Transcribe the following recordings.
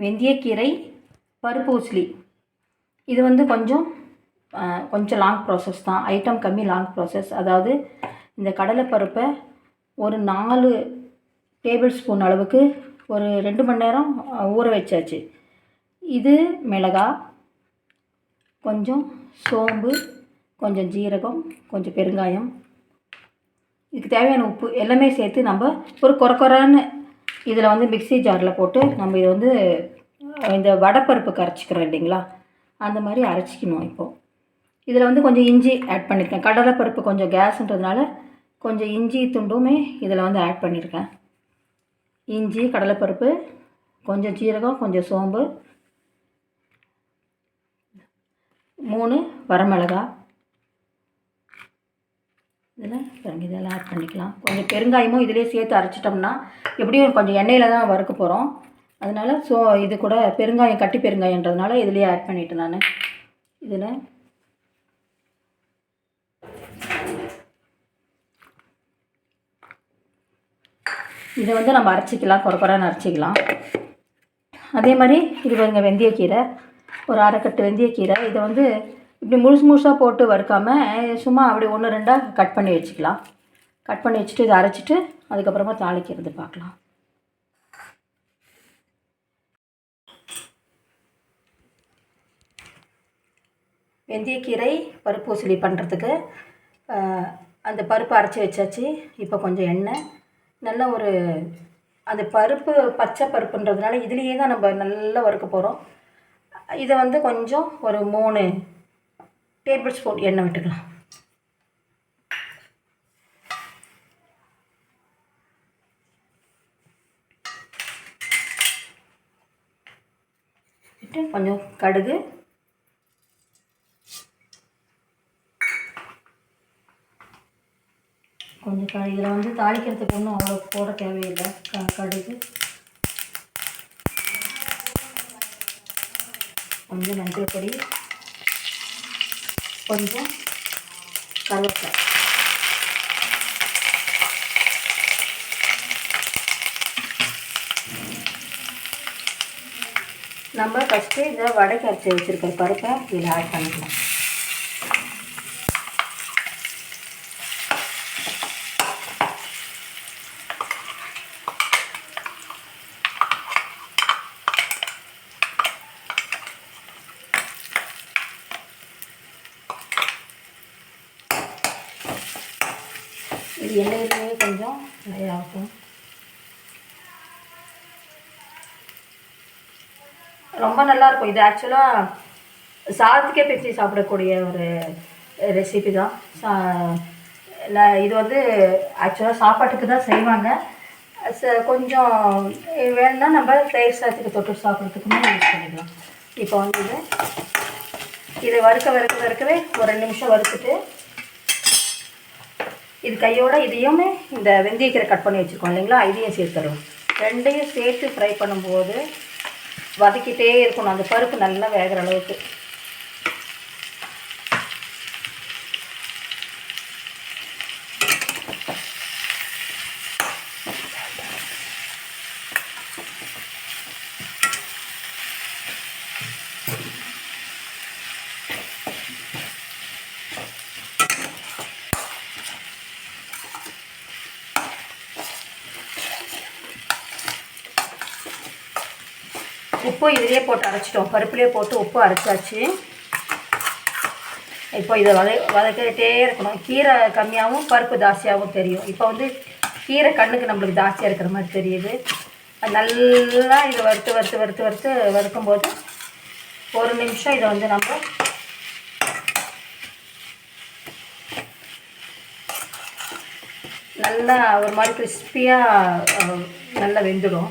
வெந்தயக்கீரை பருப்பு உசிலி இது வந்து கொஞ்சம் கொஞ்சம் லாங் ப்ராசஸ் தான். ஐட்டம் கம்மி லாங் ப்ராசஸ் அதாவது இந்த கடலைப்பருப்பை ஒரு நாலு டேபிள் ஸ்பூன் அளவுக்கு ஒரு ரெண்டு மணி நேரம் ஊற வச்சாச்சு. இது மிளகா கொஞ்சம் சோம்பு கொஞ்சம் ஜீரகம் கொஞ்சம் பெருங்காயம். இதுக்கு தேவையான உப்பு எல்லாமே சேர்த்து நம்ம ஒரு கொர கொரன்னு இதில் வந்து மிக்சி ஜாரில் போட்டு நம்ம இதை வந்து இந்த வடைப்பருப்பு கரைச்சிக்கிறோம் இல்லைங்களா? அந்த மாதிரி அரைச்சிக்கணும் இப்போது இதில் வந்து கொஞ்சம் இஞ்சி ஆட் பண்ணியிருக்கேன். கடலைப்பருப்பு கொஞ்சம் கேஸுன்றதுனால கொஞ்சம் இஞ்சி துண்டுமே இதில் வந்து ஆட் பண்ணியிருக்கேன். இஞ்சி கடலைப்பருப்பு கொஞ்சம் ஜீரகம் கொஞ்சம் சோம்பு மூணு வரமிளகா. இதில் இதெல்லாம் ஆட் பண்ணிக்கலாம். கொஞ்சம் பெருங்காயமும் இதிலே சேர்த்து அரைச்சிட்டோம்னா எப்படியும் கொஞ்சம் எண்ணெயில் தான் வறுக்க போகிறோம் அதனால் ஸோ இது கூட பெருங்காயம் கட்டி பெருங்காயன்றதுனால இதுலேயே ஆட் பண்ணிட்டேன் நான். இதில். இதை வந்து நம்ம அரைச்சிக்கலாம் குறை அரைச்சிக்கலாம். அதே மாதிரி இது பாருங்க வெந்தயக்கீரை. ஒரு அரைக்கட்டு வெந்தயக்கீரை. இதை வந்து இப்படி முழுசு முழுசாக போட்டு வறுக்காமல் சும்மா அப்படி ஒன்று ரெண்டாக கட் பண்ணி வச்சுக்கலாம். கட் பண்ணி வச்சுட்டு இதை அரைச்சிட்டு அதுக்கப்புறமா தாளிக்கிறது பார்க்கலாம். வெந்தயக்கீரை பருப்பு உசிலி பண்ணுறதுக்கு அந்த பருப்பு அரைச்சி வச்சாச்சு. இப்போ கொஞ்சம் எண்ணெய். நல்ல ஒரு அந்த பருப்பு பச்சை பருப்புன்றதுனால இதுலேயே தான் நம்ம நல்லா வறுக்க போகிறோம் இதை வந்து கொஞ்சம் ஒரு மூணு டேபிள் ஸ்பூன் எண்ணெய் விட்டுக்கலாம். விட்டு கொஞ்சம் கடுகு. கொஞ்சம் க இதில் வந்து தாளிக்கிறதுக்கு ஒன்றும் அவ்வளோ போட தேவையில்லை. க கடுகு. கொஞ்சம் மஞ்சள் பொடி. கொஞ்சம் கருவேப்பிலை நம்ம ஃபஸ்ட்டு இதை வடைக்கு அரைச்சி வச்சுருக்கிற பருப்பை இதில் ஆட் பண்ணிக்கலாம். இது எண்ணெயிலேயே கொஞ்சம் ஆகும் ரொம்ப நல்லாயிருக்கும் இது ஆக்சுவலாக சாதத்துக்கே பிச்சு சாப்பிடக்கூடிய ஒரு ரெசிபி தான். சா இது வந்து ஆக்சுவலாக சாப்பாட்டுக்கு தான் செய்வாங்க. ச- கொஞ்சம் வேணும்னா நம்ம தயிர் சாதத்துக்கு தொட்டு சாப்பிட்றதுக்குமே யூஸ் பண்ணிக்கலாம். இப்போ வந்து இதை வறுக்க வறுக்க வறுக்கவே ஒரு ரெண்டு நிமிஷம் வறுத்துட்டு இது கையோட இதையுமே இந்த வெந்தயக்கீரை கட் பண்ணி வச்சுருக்கோம் இல்லைங்களா? இதையும் சேர்த்துடலாம் ரெண்டையும் சேர்த்து ஃப்ரை பண்ணும்போது வதக்கிட்டே இருக்கணும். அந்த பருப்பு நல்லா வேகிற அளவுக்கு. உப்பு இதுலேயே போட்டு அரைச்சிட்டோம். பருப்புலேயே போட்டு உப்பு அரைச்சாச்சு. இப்போ இதை வதை வதக்கிட்டே இருக்கணும். கீரை கம்மியாகவும் பருப்பு ஜாஸ்தியாகவும் தெரியும். இப்போ வந்து கீரை கண்ணுக்கு நம்மளுக்கு ஜாஸ்தியாக இருக்கிற மாதிரி தெரியுது. அது நல்லா இதை வறுத்து வறுத்து வறுத்து வறுத்து வறுக்கும்போது ஒரு நிமிஷம் இதை வந்து நம்ம நல்லா ஒரு மாதிரி கிறிஸ்பியாக நல்லா வெந்துடும்.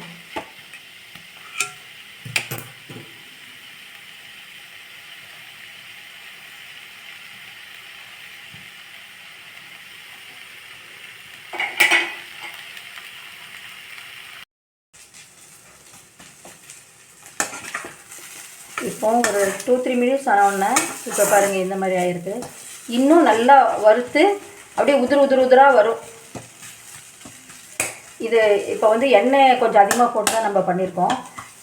இப்போ ஒரு டூ த்ரீ மினிட்ஸ் ஆனவுடனே இப்போ பாருங்கள் இந்த மாதிரி ஆயிருக்கு. இன்னும் நல்லா வறுத்து அப்படியே உதிர் உதிர் உதிராக வரும். இது இப்போ வந்து எண்ணெய் கொஞ்சம் அதிகமாக போட்டு தான் நம்ம பண்ணியிருக்கோம்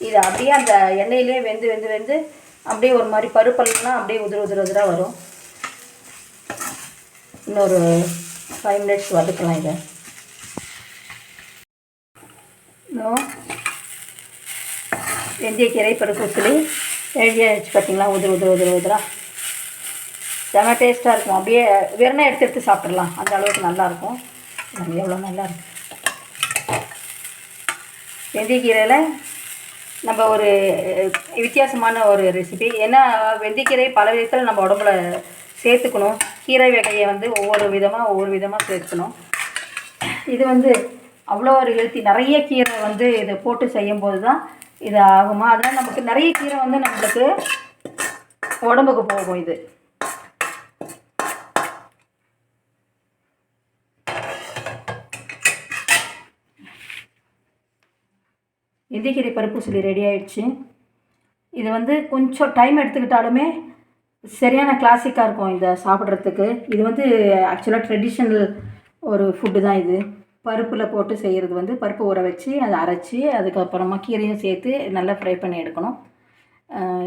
இது அப்படியே அந்த எண்ணெயிலே வெந்து வெந்து வெந்து அப்படியே ஒரு மாதிரி பருப்பெல்லாம் அப்படியே உதிர உதிர உதிராக வரும். இன்னொரு ஃபைவ் மினிட்ஸ் வதக்கலாம் இதை. வெந்திய வெந்தயக்கீரை பருப்பு சொல்லி ரெடி ஆகிடுச்சு பார்த்தீங்களா உதிர உதிர உதிர உதிரா செம டேஸ்ட்டாக இருக்கும். அப்படியே வெறும் எடுத்து எடுத்து சாப்பிட்றலாம் அந்த அளவுக்கு நல்லாயிருக்கும் எவ்வளோ நல்லாயிருக்கும் வெந்தயக்கீரையில் நம்ம ஒரு வித்தியாசமான ஒரு ரெசிபி ஏன்னா வெந்தயக்கீரை பல விதத்தில் நம்ம உடம்புல சேர்த்துக்கணும். கீரை வகையை வந்து ஒவ்வொரு விதமாக ஒவ்வொரு விதமாக சேர்த்துக்கணும் இது வந்து அவ்வளோ ஒரு ஹெல்த்தி நிறைய கீரை வந்து இதை போட்டு செய்யும்போது தான் இது ஆகுமா அதனால் நமக்கு நிறைய கீரை வந்து நம்மளுக்கு உடம்புக்கு போகும் இது. வெந்தயக்கீரை பருப்பு சொல்லி ரெடி ஆயிடுச்சு. இது வந்து கொஞ்சம் டைம் எடுத்துக்கிட்டாலுமே சரியான கிளாசிக்காக இருக்கும் இதை சாப்பிட்றதுக்கு. இது வந்து ஆக்சுவலாக ட்ரெடிஷ்னல் ஒரு ஃபுட்டு தான் இது. பருப்பில் போட்டு செய்கிறது வந்து பருப்பு ஊற வச்சு அதை அரைச்சி அதுக்கப்புறமா கீரையும் சேர்த்து நல்லா ஃப்ரை பண்ணி எடுக்கணும்.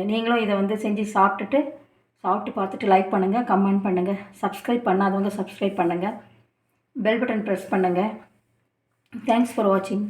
நீங்களும் இதை வந்து செஞ்சு சாப்பிட்டுட்டு சாப்பிட்டு பார்த்துட்டு லைக் பண்ணுங்கள் கமெண்ட் பண்ணுங்கள் சப்ஸ்கிரைப் பண்ணாதவங்க சப்ஸ்கிரைப் பண்ணுங்கள் பெல் பட்டன் ப்ரெஸ் பண்ணுங்கள் தேங்க்ஸ் ஃபார் வாட்சிங்